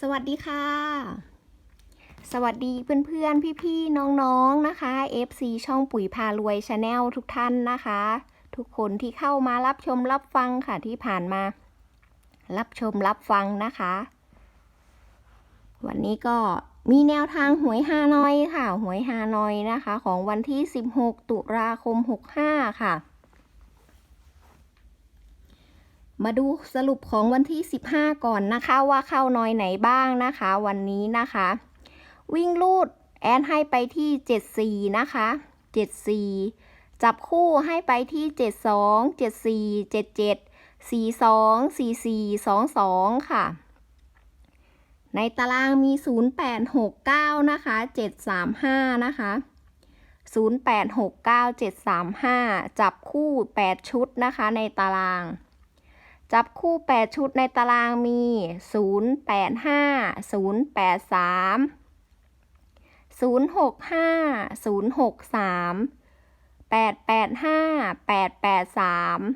สวัสดีค่ะ สวัสดีเพื่อนๆ พี่ๆ น้องๆ นะคะ FC ช่องปุ๋ยพารวยชาแนลทุกท่านนะคะ ทุกคนที่เข้ามารับชมรับฟังค่ะที่ผ่านมา รับชมรับฟังนะคะ วันนี้ก็มีแนวทางหวยฮานอยค่ะ หวยฮานอยนะคะ ของวันที่ 16 ตุลาคม 65 ค่ะ มาดูสรุปของวันที่ 15 ก่อนนะคะว่าเข้าน้อยไหนบ้างนะคะ วันนี้นะคะ วิ่งลูดแอนให้ไปที่ 74 นะคะ 74 จับคู่ให้ไปที่ 72 74 77 42 44 22 ค่ะ ในตารางมี 0869 นะคะ 735 นะคะ 0869 735 จับคู่ 8 ชุดนะคะในตาราง จับคู่ 8 ชุดในตารางมี 085 083 065 063 885 883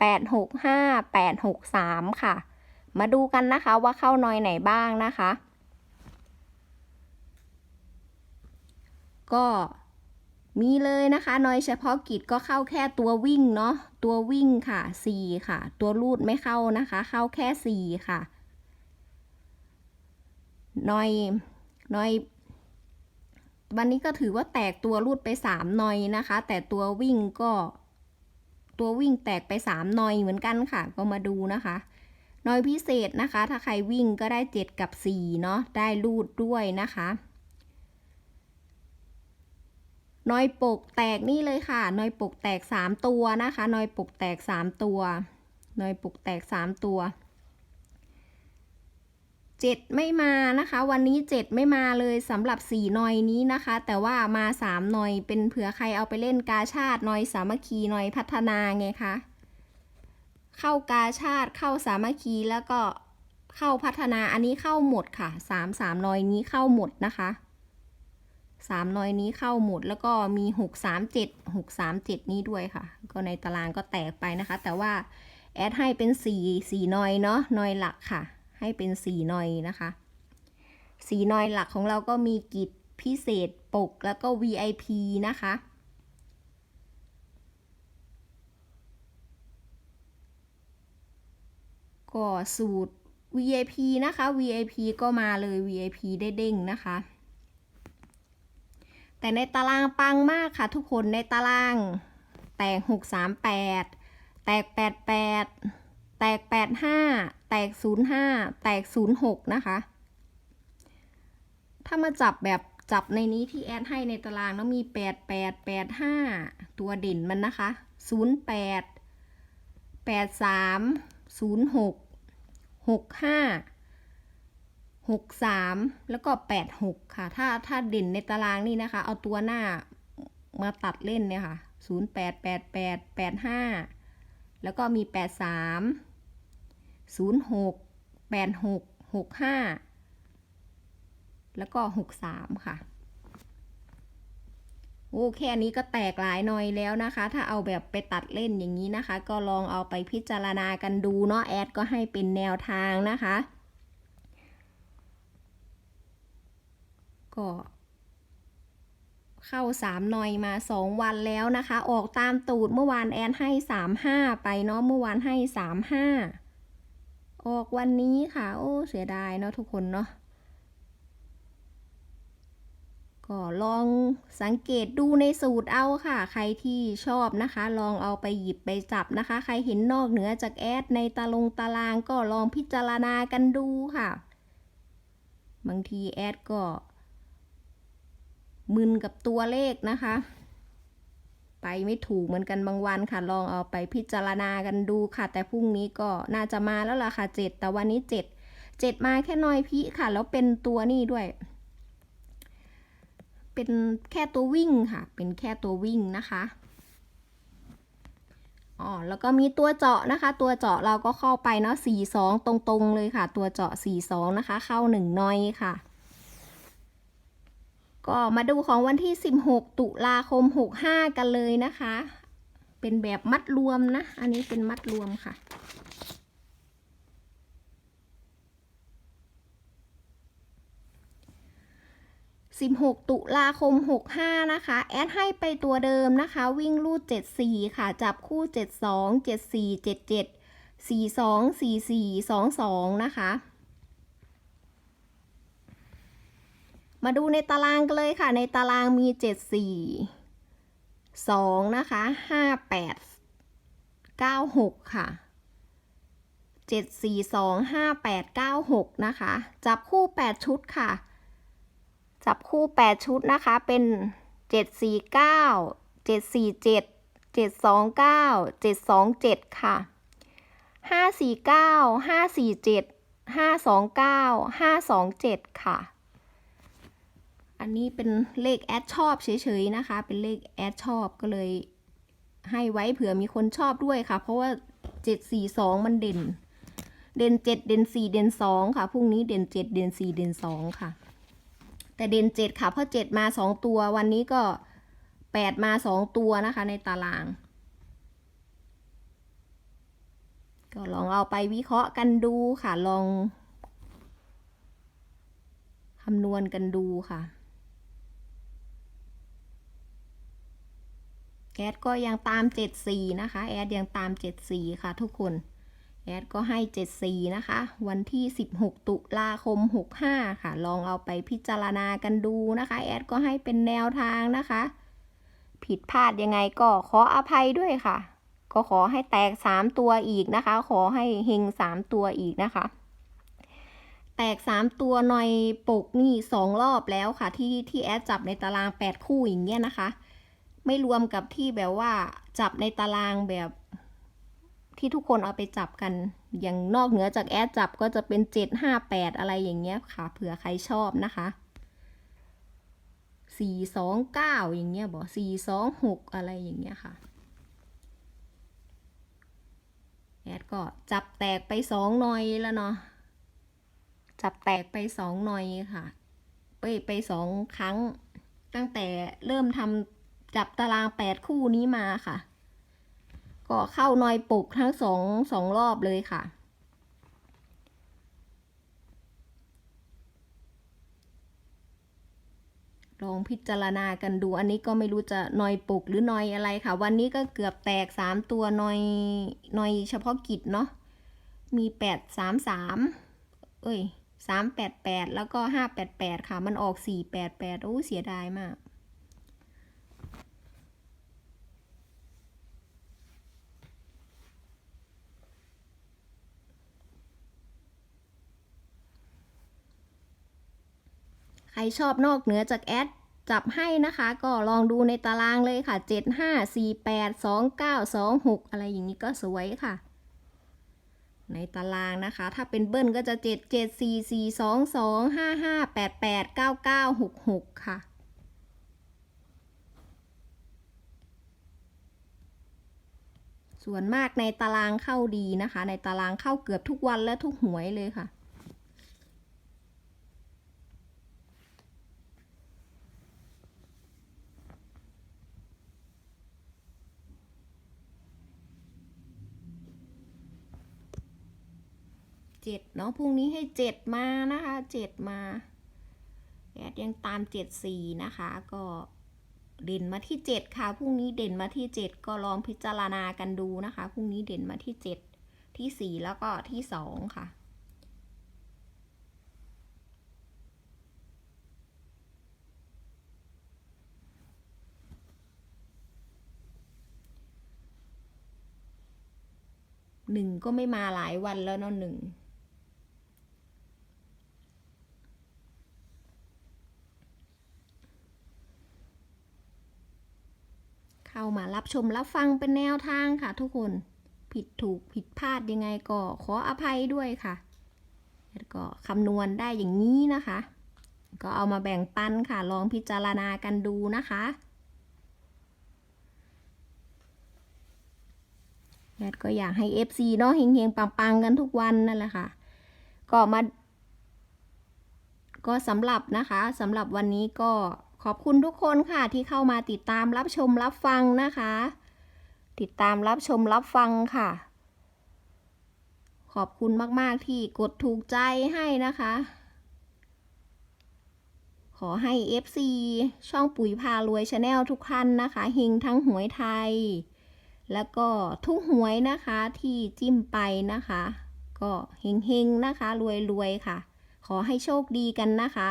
865 863 ค่ะ มาดูกันนะคะว่าเข้าน้อยไหนบ้างนะคะ ก็ มีเลยนะคะน้อยเฉพาะกิจก็เข้าแค่ตัววิ่งเนาะตัววิ่งค่ะ4ค่ะ ตัวรูดไม่เข้านะคะ เข้าแค่4ค่ะน้อยน้อยวันนี้ก็ถือว่าแตกตัวรูดไป3นอยนะคะ แต่ตัววิ่งก็ ตัววิ่งแตกไป3นอยเหมือนกันค่ะ ก็มาดูนะคะนอยพิเศษนะคะ ถ้าใครวิ่งก็ได้ 7 กับ 4 เนาะ ได้รูดด้วยนะคะ นอยปกแตกนี่เลยค่ะ นอยปกแตก 3 ตัวนะคะ นอยปกแตก 3 ตัวนอยปกแตก 3 ตัว 7 ไม่มานะคะ วันนี้ 7 ไม่มาเลยสำหรับ 4 นอยนี้นะคะ แต่ว่ามา 3 นอยเป็นเผื่อใครเอาไปเล่นกาชาตินอยสามัคคีนอยพัฒนาไงคะเข้ากาชาติเข้าสามัคคีแล้วก็เข้าพัฒนาอันนี้เข้าหมดค่ะ 3 3นอยนี้เข้าหมดนะคะ สามนอยนี้เข้าหมดแล้วก็มีหกสามเจ็ดหกสามเจ็ดนี้ด้วยค่ะ ก็ในตารางก็แตกไปนะคะ แต่ว่าแอดให้เป็นสี่สี่นอยเนาะนอยหลักค่ะ ให้เป็นสี่นอยนะคะสี่นอยหลักของเราก็มีกิจพิเศษปกแล้วก็ VIP นะคะก็สูตร VIP นะคะ VIP ก็มาเลย VIP ได้เด้งนะคะ แต่ในตารางปังมากค่ะทุกคนในตาราง แตกหกสามแปดแตกแปดแปดแตกแปดห้าแตกศูนย์ห้าแตกศูนย์หกนะคะ ถ้ามาจับแบบจับในนี้ที่แอดให้ในตารางแล้วมีแปดแปดแปดห้าตัวเด่นมันนะคะศูนย์แปดแปดสามศูนย์หกหกห้าหกสามแล้วก็แปดหกค่ะ ถ้าถ้าเด่นในตารางนี่นะคะ เอาตัวหน้ามาตัดเล่นเนี่ยค่ะศูนย์แปดแปดแปดแปดห้าแล้วก็มีแปดสามศูนย์หกแปดหกหกห้าแล้วก็หกสามค่ะ โอ้แค่นี้ก็แตกหลายหน่อยแล้วนะคะ ถ้าเอาแบบไปตัดเล่นอย่างนี้นะคะ ก็ลองเอาไปพิจารณากันดูเนาะแอดก็ให้เป็นแนวทางนะคะ ก็เข้าสามหน่อยมาสองวันแล้วนะคะ ออกตามตูดเมื่อวานแอนให้สามห้าไปเนาะเมื่อวานให้สามห้าออกวันนี้ค่ะ โอ้เสียดายเนาะทุกคนเนาะก็ลองสังเกตดูในสูตรเอาค่ะ ใครที่ชอบนะคะ ลองเอาไปหยิบไปจับนะคะ ใครเห็นนอกเหนือจากแอดในตาลงตารางก็ลองพิจารณากันดูค่ะ บางทีแอดก็ มึนกับตัวเลขนะคะ ไปไม่ถูกเหมือนกันบางวันค่ะ ลองเอาไปพิจารณากันดูค่ะ แต่พรุ่งนี้ก็น่าจะมาแล้วล่ะค่ะเจ็ดแต่วันนี้เจ็ดเจ็ดมาแค่น้อยพี่ค่ะ แล้วเป็นตัวนี่ด้วย เป็นแค่ตัววิ่งค่ะ เป็นแค่ตัววิ่งนะคะอ๋อแล้วก็มีตัวเจาะนะคะ ตัวเจาะเราก็เข้าไปเนาะสี่สองตรงๆเลยค่ะ ตัวเจาะสี่สองนะคะ เข้าหนึ่งน้อยค่ะ ก็มาดูของวันที่ 16 ตุลาคม 65 กันเลยนะคะ เป็นแบบมัดรวมนะ อันนี้เป็นมัดรวมค่ะสิบหกตุลาคมหกห้านะคะ แอดให้ไปตัวเดิมนะคะ วิ่งรูดเจ็ดสี่ค่ะ จับคู่เจ็ดสองเจ็ดสี่เจ็ดเจ็ดสี่สองสี่สี่สองสองนะคะ มาดูในตารางกันเลยค่ะ ในตารางมี 74 2 นะคะ 58 96 ค่ะ 742 5896 นะคะ จับคู่ 8 ชุดค่ะ จับคู่ 8 ชุดนะคะ เป็น 749 747 729 727 ค่ะ 549 547 529 527 ค่ะ อันนี้เป็นเลขแอดชอบเฉยๆนะคะ เป็นเลขแอดชอบก็เลย ให้ไว้เผื่อมีคนชอบด้วยค่ะ เพราะว่า742มันเด่น เด่น7เด่น4เด่น2ค่ะพรุ่งนี้เด่น7เด่น4เด่น2ค่ะ แต่เด่น7ค่ะเพราะ7มา2ตัววันนี้ก็8มา2ตัวนะคะ ในตาราง ก็ลองเอาไปวิเคราะห์กันดูค่ะลองคำนวณกันดูค่ะ แอดก็ยังตาม74นะคะ แอดยังตาม74ค่ะทุกคน แอดก็ให้74นะคะ วันที่ 16 ตุลาคม 65 ค่ะ ลองเอาไปพิจารณากันดูนะคะ แอดก็ให้เป็นแนวทางนะคะ ผิดพลาดยังไงก็ขออภัยด้วยค่ะ ก็ขอให้แตก 3 ตัวอีกนะคะ ขอให้เฮง3 ตัวอีกนะคะแตก 3 ตัวหน่อยปกนี่ 2 รอบแล้วค่ะ ที่ที่แอดจับในตาราง 8 คู่อย่างเงี้ยนะคะ ไม่รวมกับที่แบบว่าจับในตารางแบบ ที่ทุกคนเอาไปจับกัน อย่างนอกเหนือจากแอดจับก็จะเป็นเจ็ดห้าแปดอะไรอย่างเงี้ยค่ะ เผื่อใครชอบนะคะสี่สองเก้าอย่างเงี้ยบอกสี่สองหกอะไรอย่างเงี้ยค่ะแอดก็จับแตกไปสองหน่อยแล้วเนาะจับแตกไปสองหน่อยค่ะ ไปไปสองครั้ง ตั้งแต่เริ่มทำ จับตารางแปดคู่นี้มาค่ะ ก็เข้านอยปุกทั้งสองสองรอบเลยค่ะ ลองพิจารณากันดูอันนี้ก็ไม่รู้จะนอยปุกหรือนอยอะไรค่ะ วันนี้ก็เกือบแตกสามตัวนอยนอยเฉพาะกิจเนาะมีแปดสามสามเอ้ยสามแปดแปดแล้วก็ห้าแปดแปดค่ะ มันออกสี่แปดแปดโอ้เสียดายมาก ชอบนอกเหนือจากแอดจับให้นะคะก็ลองดูในตารางเลยค่ะ 7 5 4 8 2 9 2 6 อะไรอย่างนี้ก็สวยค่ะ ในตารางนะคะ ถ้าเป็นเบิ้ลก็จะ 7 7 4 4 2 2 5 5 8 8 9 9 6 6 ค่ะ ส่วนมากในตารางเข้าดีนะคะ ในตารางเข้าเกือบทุกวันและทุกหวยเลยค่ะ จ็ดเนาะพรุ่งนี้ให้เจ็ดมานะคะเจ็ดมาแอดยังตามเจ็ดสี่นะคะ ก็เด่นมาที่เจ็ดค่ะพรุ่งนี้เด่นมาที่เจ็ดก็ลองพิจารณากันดูนะคะพรุ่งนี้เด่นมาที่เจ็ดที่สี่แล้วก็ที่สองค่ะหนึ่งก็ไม่มาหลายวันแล้วเนาะหนึ่ง เข้ามารับชมรับฟังเป็นแนวทางค่ะ ทุกคนผิดถูกผิดพลาดยังไงก็ขออภัยด้วยค่ะ แล้วก็คำนวณได้อย่างนี้นะคะ ก็เอามาแบ่งปันค่ะ ลองพิจารณากันดูนะคะแอดก็อยากให้ FC เนาะเฮงๆ ปังๆ กันทุกวันนั่นแหละค่ะ ก็มา ก็สำหรับนะคะสำหรับวันนี้ก็ ขอบคุณทุกคนค่ะที่เข้ามาติดตามรับชมรับฟังนะคะ ติดตามรับชมรับฟังค่ะ ขอบคุณมาก ๆ ที่กดถูกใจให้นะคะ ขอให้ FC ช่องปุ๋ยพารวยชาแนลทุกท่านนะคะเฮงทั้งหวยไทย แล้วก็ทุกหวยนะคะที่จิ้มไปนะคะ ก็เฮงๆนะคะรวยๆค่ะ ขอให้โชคดีกันนะคะ